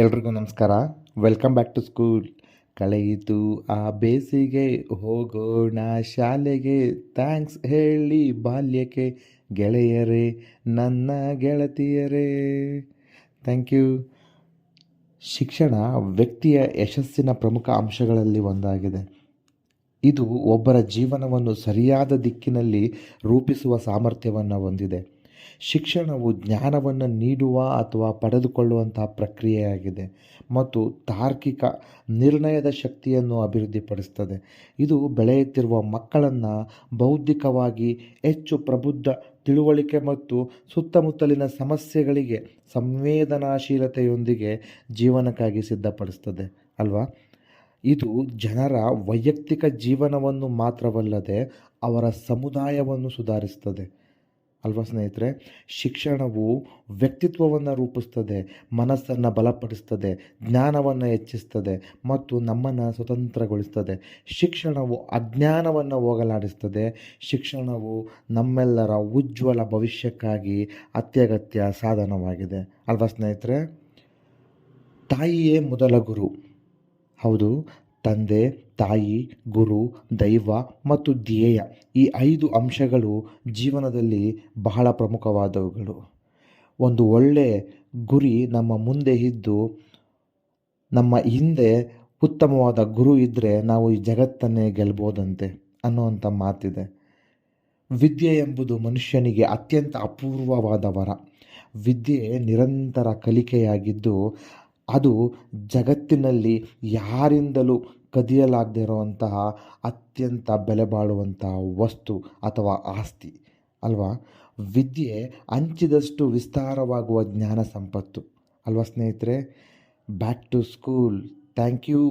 ಎಲ್ರಿಗೂ ನಮಸ್ಕಾರ. Welcome back to school ಕಳೆಯಿತು ಆ ಬೇಸಿಗೆ, ಹೋಗೋಣ ಶಾಲೆಗೆ. ಥ್ಯಾಂಕ್ಸ್ ಹೇಳಿ ಬಾಲ್ಯಕ್ಕೆ. ಗೆಳೆಯರೇ, ನನ್ನ ಗೆಳತಿಯರೇ. ಥ್ಯಾಂಕ್ ಯು ಶಿಕ್ಷಣ ವ್ಯಕ್ತಿಯ ಯಶಸ್ಸಿನ ಪ್ರಮುಖ ಅಂಶಗಳಲ್ಲಿ ಒಂದಾಗಿದೆ. ಇದು ಒಬ್ಬರ ಜೀವನವನ್ನು ಸರಿಯಾದ ದಿಕ್ಕಿನಲ್ಲಿ ರೂಪಿಸುವ ಸಾಮರ್ಥ್ಯವನ್ನು ಹೊಂದಿದೆ. ಶಿಕ್ಷಣವು ಜ್ಞಾನವನ್ನು ನೀಡುವ ಅಥವಾ ಪಡೆದುಕೊಳ್ಳುವಂತಹ ಪ್ರಕ್ರಿಯೆಯಾಗಿದೆ ಮತ್ತು ತಾರ್ಕಿಕ ನಿರ್ಣಯದ ಶಕ್ತಿಯನ್ನು ಅಭಿವೃದ್ಧಿಪಡಿಸ್ತದೆ ಇದು ಬೆಳೆಯುತ್ತಿರುವ ಮಕ್ಕಳನ್ನು ಬೌದ್ಧಿಕವಾಗಿ ಹೆಚ್ಚು ಪ್ರಬುದ್ಧ ತಿಳುವಳಿಕೆ ಮತ್ತು ಸುತ್ತಮುತ್ತಲಿನ ಸಮಸ್ಯೆಗಳಿಗೆ ಸಂವೇದನಾಶೀಲತೆಯೊಂದಿಗೆ ಜೀವನಕ್ಕಾಗಿ ಸಿದ್ಧಪಡಿಸ್ತದೆ ಅಲ್ವಾ? ಇದು ಜನರ ವೈಯಕ್ತಿಕ ಜೀವನವನ್ನು ಮಾತ್ರವಲ್ಲದೆ ಅವರ ಸಮುದಾಯವನ್ನು ಸುಧಾರಿಸ್ತದೆ ಅಲ್ವಾ ಸ್ನೇಹಿತರೆ? ಶಿಕ್ಷಣವು ವ್ಯಕ್ತಿತ್ವವನ್ನು ರೂಪಿಸ್ತದೆ, ಮನಸ್ಸನ್ನು ಬಲಪಡಿಸ್ತದೆ, ಜ್ಞಾನವನ್ನು ಹೆಚ್ಚಿಸ್ತದೆ ಮತ್ತು ನಮ್ಮನ್ನು ಸ್ವತಂತ್ರಗೊಳಿಸ್ತದೆ. ಶಿಕ್ಷಣವು ಅಜ್ಞಾನವನ್ನು ಹೋಗಲಾಡಿಸ್ತದೆ. ಶಿಕ್ಷಣವು ನಮ್ಮೆಲ್ಲರ ಉಜ್ವಲ ಭವಿಷ್ಯಕ್ಕಾಗಿ ಅತ್ಯಗತ್ಯ ಸಾಧನವಾಗಿದೆ. ಅಲ್ವಾ ಸ್ನೇಹಿತರೆ? ತಾಯಿಯೇ ಮೊದಲ ಗುರು. ಹೌದು ತಂದೆ, ತಾಯಿ, ಗುರು, ದೈವ ಮತ್ತು ಧ್ಯೇಯ ಈ ಐದು ಅಂಶಗಳು ಜೀವನದಲ್ಲಿ ಬಹಳ ಪ್ರಮುಖವಾದವುಗಳು. ಒಂದು ಒಳ್ಳೆಯ ಗುರಿ ನಮ್ಮ ಮುಂದೆ ಇದ್ದು, ನಮ್ಮ ಹಿಂದೆ ಉತ್ತಮವಾದ ಗುರು ಇದ್ದರೆ ನಾವು ಈ ಜಗತ್ತನ್ನೇ ಗೆಲ್ಬೋದಂತೆ ಅನ್ನುವಂಥ ಮಾತಿದೆ. ವಿದ್ಯೆ ಎಂಬುದು ಮನುಷ್ಯನಿಗೆ ಅತ್ಯಂತ ಅಪೂರ್ವವಾದ ವರ. ವಿದ್ಯೆ ನಿರಂತರ ಕಲಿಕೆಯಾಗಿದ್ದು ಅದು ಜಗತ್ತಿನಲ್ಲಿ ಯಾರಿಂದಲೂ ಕದಿಯಲಾಗದೇ ಇರುವಂತಹ ಅತ್ಯಂತ ಬೆಲೆ ಬಾಳುವಂತಹ ವಸ್ತು ಅಥವಾ ಆಸ್ತಿ, ಅಲ್ವಾ? ವಿದ್ಯೆ ಹಂಚಿದಷ್ಟು ವಿಸ್ತಾರವಾಗುವ ಜ್ಞಾನ ಸಂಪತ್ತು, ಅಲ್ವಾ ಸ್ನೇಹಿತರೆ? Back to school, thank you.